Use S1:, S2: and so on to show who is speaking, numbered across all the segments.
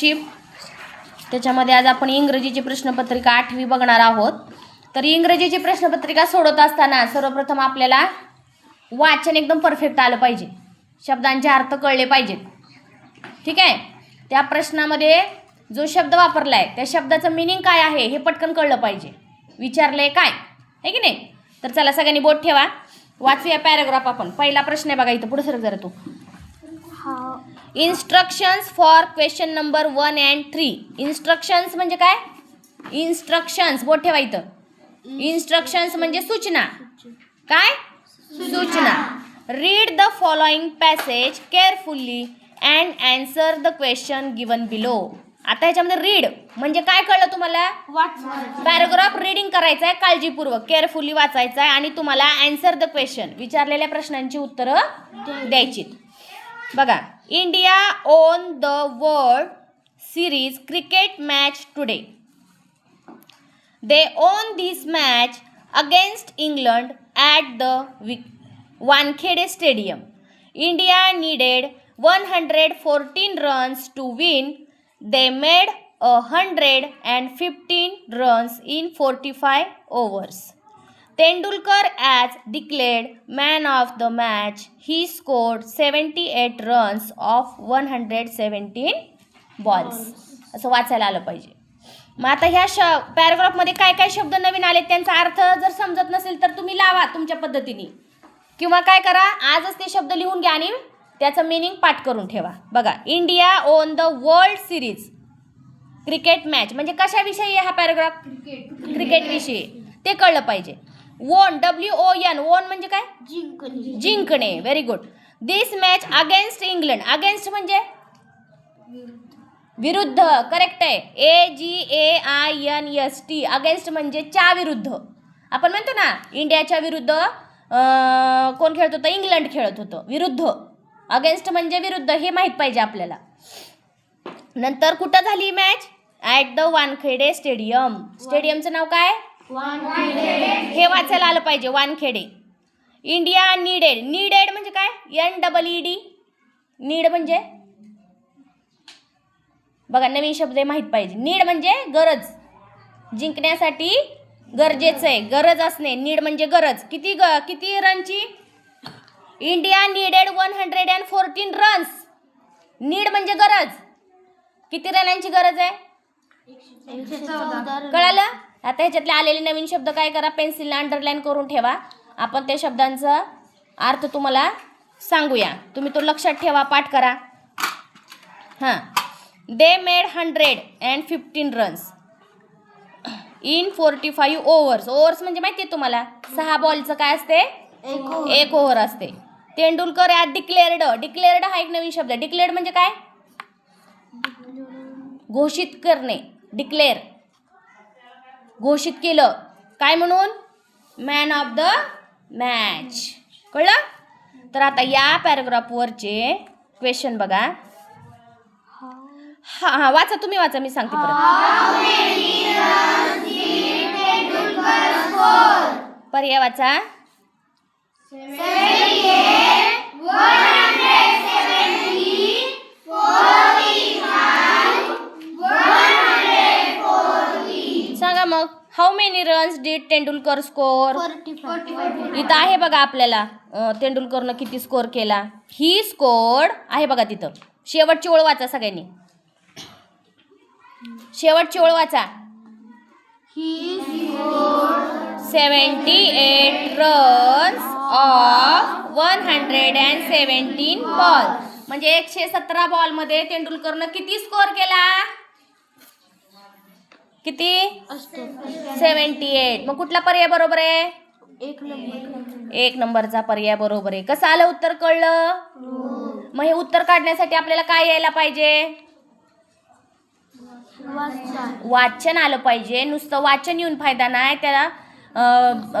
S1: Chip त्याच्यामध्ये आज आपण इंग्रजीची प्रश्नपत्रिका आठवी बघणार आहोत. तर इंग्रजीची प्रश्नपत्रिका सोडत असताना सर्वप्रथम आपल्याला वाचन एकदम परफेक्ट आलं पाहिजे. शब्दांचे अर्थ कळले पाहिजेत. ठीक आहे? त्या प्रश्नामध्ये जो शब्द वापरला आहे त्या शब्दाचं मिनिंग काय आहे हे पटकन कळलं पाहिजे. विचारलं आहे काय? आहे की नाही? तर चला सगळ्यांनी बोट ठेवा. वाचूया पॅराग्राफ आपण. पहिला प्रश्न आहे बघा इथं. पुढे सरक जरा तू. Instructions for question number one and three instructions म्हणजे काय? इन्स्ट्रक्शन्स बोट ठेवा इथं. इन्स्ट्रक्शन्स म्हणजे सूचना. काय? सूचना. Read the following passage carefully and answer the question given below आता ह्याच्यामध्ये रीड म्हणजे काय कळलं तुम्हाला? पॅराग्राफ रीडिंग करायचं आहे काळजीपूर्वक केअरफुली वाचायचं आहे आणि तुम्हाला अँसर द क्वेश्चन विचारलेल्या प्रश्नांची उत्तरं द्यायची बघा. India won the World Series cricket match today. They won this match against England at the Wankhede Stadium. India needed 114 runs to win. They made 115 runs in 45 overs. Tendulkar as declared man of the match he scored seventy eight runs off one hundred seventeen balls असं वाचायला आलं पाहिजे. मग आता ह्या श पॅराग्राफमध्ये काय काय शब्द नवीन आले त्यांचा अर्थ जर समजत नसेल तर तुम्ही लावा तुमच्या पद्धतीने. किंवा काय करा आजच ते शब्द लिहून घ्या आणि त्याचं मिनिंग पाठ करून ठेवा. बघा India won the world series cricket match म्हणजे कशाविषयी हा पॅराग्राफ क्रिकेट विषयी. ते कळलं पाहिजे. वोन डब्ल्यू ओ एन वोन म्हणजे काय?
S2: जिंकली
S1: जिंकणे. Very good this match against England against म्हणजे? विरुद्ध. करेक्ट आहे. A G A I N S T against म्हणजे च्या विरुद्ध. आपण म्हणतो ना इंडियाच्या विरुद्ध कोण खेळत होतं? इंग्लंड खेळत होतं. विरुद्ध. अगेन्स्ट म्हणजे विरुद्ध. हे माहीत पाहिजे आपल्याला. नंतर कुठं झाली match at the Wankhede stadium स्टेडियमचं नाव काय? हे वाचायला आलं पाहिजे वानखेडे. इंडिया नीडेड नीडेड म्हणजे काय? N double E D need म्हणजे? बघा नवीन शब्द माहीत पाहिजे. नीड म्हणजे गरज. जिंकण्यासाठी गरजेचं आहे. गरज असणे. नीड म्हणजे गरज. किती ग किती रनची India needed one hundred and fourteen runs need म्हणजे गरज. किती रनांची गरज आहे? कळालं? आता ह्याच्यातले आलेले नवीन शब्द काय करा? पेन्सिलने अंडरलाईन करून ठेवा. आपण त्या शब्दांचा अर्थ तुम्हाला सांगूया. तुम्ही तो लक्षात ठेवा पाठ करा. हां. They made hundred and fifteen runs in forty five overs overs म्हणजे माहिती आहे तुम्हाला? सहा बॉलचं काय असते? एक ओव्हर असते. तेंडुलकर ॲट डिक्लेअर्ड डिक्लेअर्ड हा एक नवीन शब्द डिक्लेअर्ड म्हणजे काय? घोषित करणे. डिक्लेअर घोषित केलं. काय म्हणून? मॅन ऑफ द मॅच कळलं? तर आता या पॅराग्राफवरचे क्वेश्चन बघा. हा हा वाचा तुम्ही वाचा मी सांगते परत. पर्याय वाचा. सांगा मग? How many runs did Tendulkar score इथं आहे बघा आपल्याला. तेंडुलकरनं किती स्कोर केला? ही स्कोर्ड आहे बघा तिथं. शेवटची ओळ वाचा सगळ्यांनी. शेवटची ओळ वाचा. Seventy eight runs off one hundred and seventeen ball म्हणजे एकशे सतरा बॉलमध्ये तेंडुलकरनं किती स्कोर केला? किती? Seventy eight. मग कुठला पर्याय बरोबर आहे?
S2: एक
S1: नंबरचा पर्याय बरोबर आहे. कसं आलं उत्तर कळलं? मग हे उत्तर काढण्यासाठी आपल्याला काय यायला पाहिजे? वाचन आलं पाहिजे. नुसतं वाचन येऊन फायदा नाही. त्याला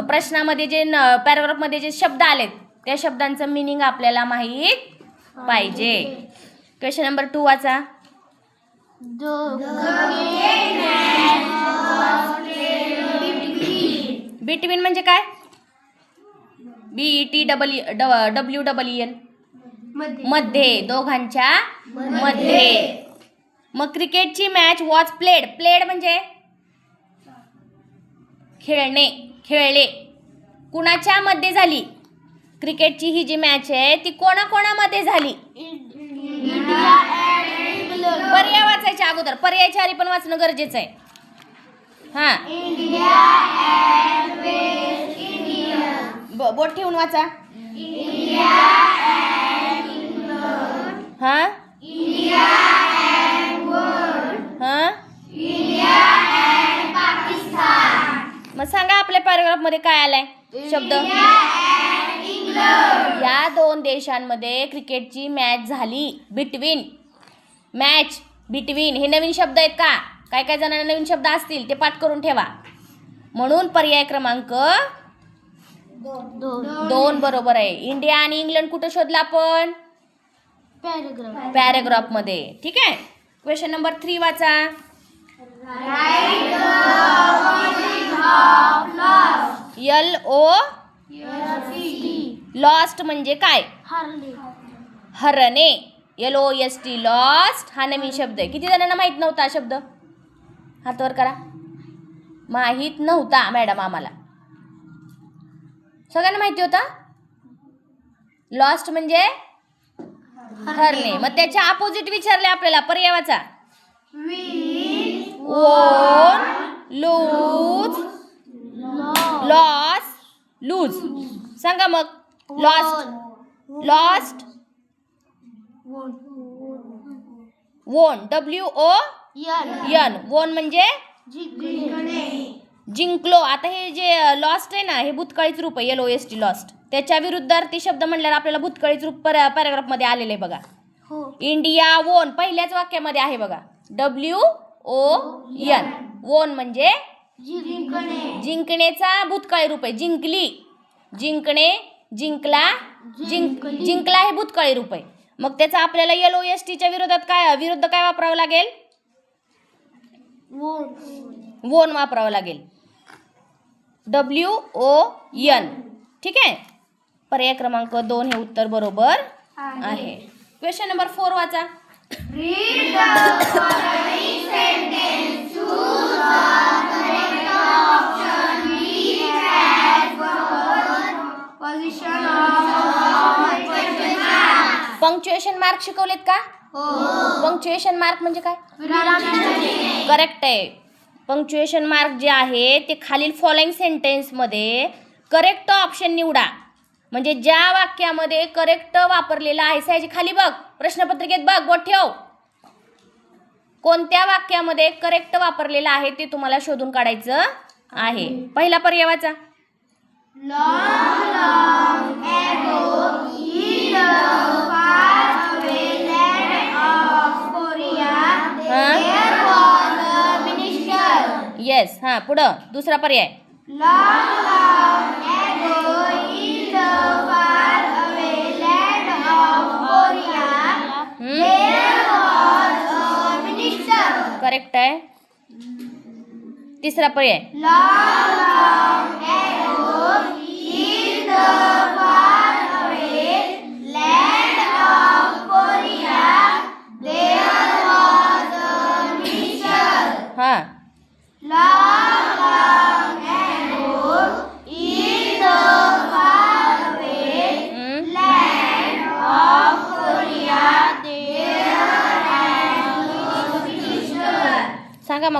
S1: प्रश्नामध्ये जे न पॅराग्राफमध्ये जे शब्द आलेत त्या शब्दांचं मिनिंग आपल्याला माहीत पाहिजे. क्वेश्चन नंबर टू वाचा. बिटवीन म्हणजे काय? B T double W double एनमध्ये. दोघांच्या मध्ये. मग क्रिकेटची मॅच वॉज प्लेड प्लेड म्हणजे? खेळणे खेळले. कुणाच्या मध्ये झाली? क्रिकेटची ही जी मॅच आहे ती कोणाकोणामध्ये झाली? पर्याय करायच्या अगोदर पर्यायच्या आधी पण वाचणं गरजेचं आहे. हा. बोट ठेवून वाचा. हा. हा. मग सांगा आपल्या पॅराग्राफमध्ये काय आलाय? शब्द. या दोन देशांमध्ये क्रिकेटची मॅच झाली बिटवीन मॅच बिटवीन हे नवीन शब्द आहेत का? काय काय जणांना नवीन शब्द असतील ते पाठ करून ठेवा. म्हणून पर्याय क्रमांक
S2: दोन.
S1: बरोबर आहे. इंडिया आणि इंग्लंड कुठं शोधला आपण?
S2: पॅराग्राफ
S1: पॅरेग्राफमध्ये. ठीक आहे? क्वेश्चन नंबर थ्री वाचा. एल ओ लॉस्ट म्हणजे काय? हरणे. L O S T lost हा नवीन शब्द आहे. किती जणांना माहीत नव्हता हा शब्द? हातवर करा. माहीत नव्हता मॅडम आम्हाला. सगळ्यांना माहिती होता? लॉस्ट म्हणजे हरणे. मग त्याच्या अपोजिट विचारले आपल्याला. पर्यावाचा ओन लूज लॉस लूज सांगा मग. Lost lost won W O N won म्हणजे? जिंकलो आता हे जे लॉस्ट आहे ना हे भूतकाळीच रूप आहे L O S T lost त्याच्या विरुद्धार्थी शब्द म्हणल्यावर आपल्याला भूतकाळीच रूप पॅराग्राफमध्ये आलेलं आहे बघा.
S2: हो.
S1: इंडिया वोन पहिल्याच वाक्यामध्ये आहे बघा. डब्ल्यू ओ एन वोन म्हणजे?
S2: जिंकणे
S1: जिंकण्याचा भूतकाळी रूप आहे. जिंकली. जिंकणे जिंकला जिंक जिंकला हे भूतकाळी रूप आहे. मग त्याचा आपल्याला एल ओ एस टीच्या विरोधात काय विरुद्ध काय वापरावं लागेल? वोन वापरावं लागेल. डब्ल्यू ओ एन ठीक आहे? पर्याय क्रमांक दोन हे उत्तर बरोबर आहे. क्वेश्चन नंबर फोर वाचा. पंक्च्युएशन मार्क शिकवलेत का? पंक्च्युएशन मार्क म्हणजे काय? करेक्ट आहे. पंक्च्युएशन मार्क जे आहे ते खालील फॉलोइंग सेंटेन्समध्ये करेक्ट ऑप्शन निवडा. म्हणजे ज्या वाक्यामध्ये करेक्ट वापरलेलं आहे सायची खाली बघ. प्रश्नपत्रिकेत बघ बोट ठेव. कोणत्या वाक्यामध्ये करेक्ट वापरलेलं आहे ते तुम्हाला शोधून काढायचं आहे. पहिला पर्याय वाचा. येस हाँ पुढं दुसरा पर्याय. करेक्ट आहे. तिसरा पर्याय.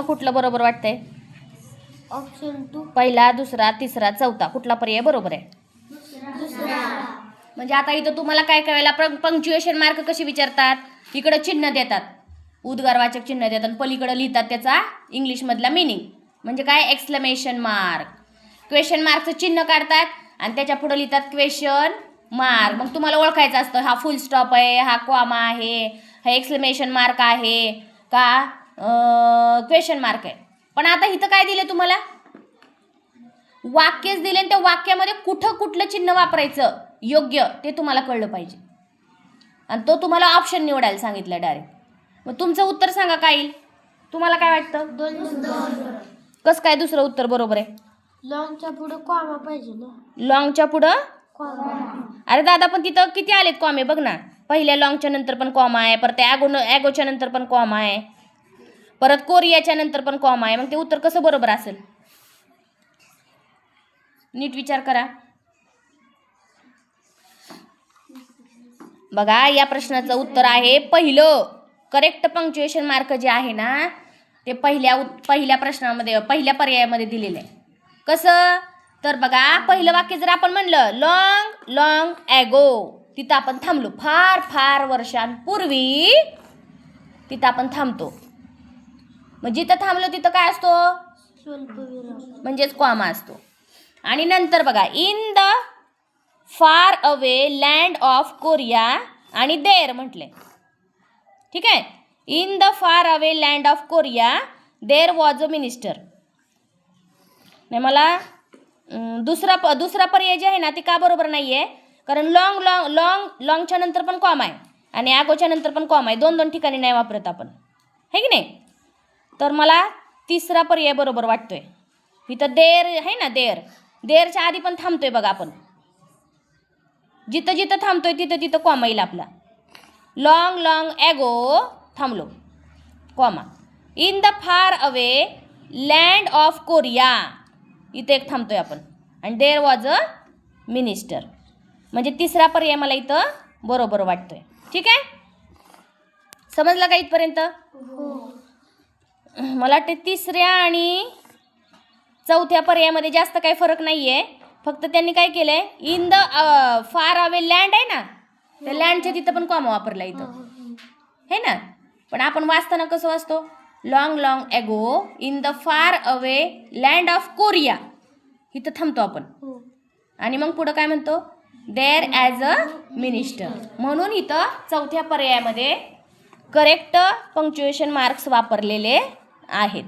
S1: मग कुठलं बरोबर वाटतंय?
S2: ऑप्शन टू
S1: पहिला दुसरा तिसरा चौथा. कुठला पर्याय बरोबर आहे? म्हणजे आता इथं तुम्हाला काय करायला पंक्च्युएशन मार्क कशी विचारतात? इकडं चिन्ह देतात. उद्गारवाचक चिन्ह देतात आणि पलीकडं लिहितात त्याचा इंग्लिशमधला मिनिंग म्हणजे काय? एक्सक्लमेशन मार्क क्वेश्चन मार्कचं चिन्ह काढतात आणि त्याच्या पुढं लिहितात क्वेश्चन मार्क मग तुम्हाला ओळखायचं असतं हा फुल स्टॉप आहे हा कॉमा आहे हा एक्सक्लमेशन मार्क आहे का? क्वेश्चन मार्क आहे. पण आता इथं काय दिलं तुम्हाला? वाक्यच दिले त्या वाक्यामध्ये कुठं कुठलं चिन्ह वापरायचं योग्य ते तुम्हाला कळलं पाहिजे. आणि तो तुम्हाला ऑप्शन निवडायला सांगितलं डायरेक्ट मग तुमचं उत्तर सांगा काय येईल? तुम्हाला काय वाटतं?
S2: दोन
S1: कसं काय दुसरं उत्तर बरोबर आहे?
S2: लॉंगच्या पुढे कॉमा पाहिजे ना.
S1: लॉंगच्या पुढं? अरे दादा पण तिथं किती आलेत कॉमे बघ ना. पहिल्या लॉंगच्या नंतर पण कॉमा आहे परत ॲगो ॲगोच्या नंतर पण कॉमा आहे. परत कोरियाच्या नंतर पण कॉमा आहे. मग ते उत्तर कसं बरोबर असेल? नीट विचार करा. बघा या प्रश्नाचं उत्तर आहे पहिलं. करेक्ट पंक्च्युएशन मार्क जे आहे ना ते पहिल्या उत- पहिल्या प्रश्नामध्ये पहिल्या पर्यायामध्ये दिलेलं आहे. कसं? तर बघा पहिलं वाक्य जर आपण म्हणलं लॉंग लॉंग ॲगो तिथं आपण थांबलो. फार फार वर्षांपूर्वी तिथं आपण थांबतो. मग जिथं थांबलो तिथं काय असतो? म्हणजेच कॉमा असतो. आणि नंतर बघा in the far away land of Korea आणि देर म्हटले. ठीक आहे? In the far away land of Korea there was a minister नाही मला दुसरा प दुसरा पर्याय जे आहे ना ते का बरोबर नाही आहे कारण लॉंग लॉंग लॉंग लॉंगच्या नंतर पण कॉम आहे. आणि ॲगोच्या नंतर पण कॉम आहे. दोन दोन ठिकाणी नाही वापरत आपण. है की नाही? तर मला तिसरा पर्याय बरोबर वाटतो आहे इथं देर आहे ना देर. देरच्या आधी पण थांबतोय बघा आपण. जिथं जिथं थांबतोय तिथं तिथं कॉमा येईल आपला. लॉंग लॉंग ॲगो थांबलो. Comma in the far away land of Korea इथं एक थांबतोय आपण. आणि देर वॉज अ मिनिस्टर म्हणजे तिसरा पर्याय मला इथं बरोबर वाटतोय. ठीक आहे? समजलं का इथपर्यंत?
S2: हो.
S1: मला वाटते तिसऱ्या आणि चौथ्या पर्यायामध्ये जास्त काही फरक नाही आहे फक्त त्यांनी काय केलं आहे in the far away land आहे ना? त्या लँडच्या तिथं पण कॉमा वापरला इथं. हे ना? पण आपण वाचताना कसं वाचतो? Long long ago in the far away land of Korea इथं थांबतो आपण. आणि मग पुढं काय म्हणतो? देअर ॲज अ मिनिस्टर म्हणून इथं चौथ्या पर्यायामध्ये करेक्ट पंक्च्युएशन मार्क्स वापरलेले आहेत.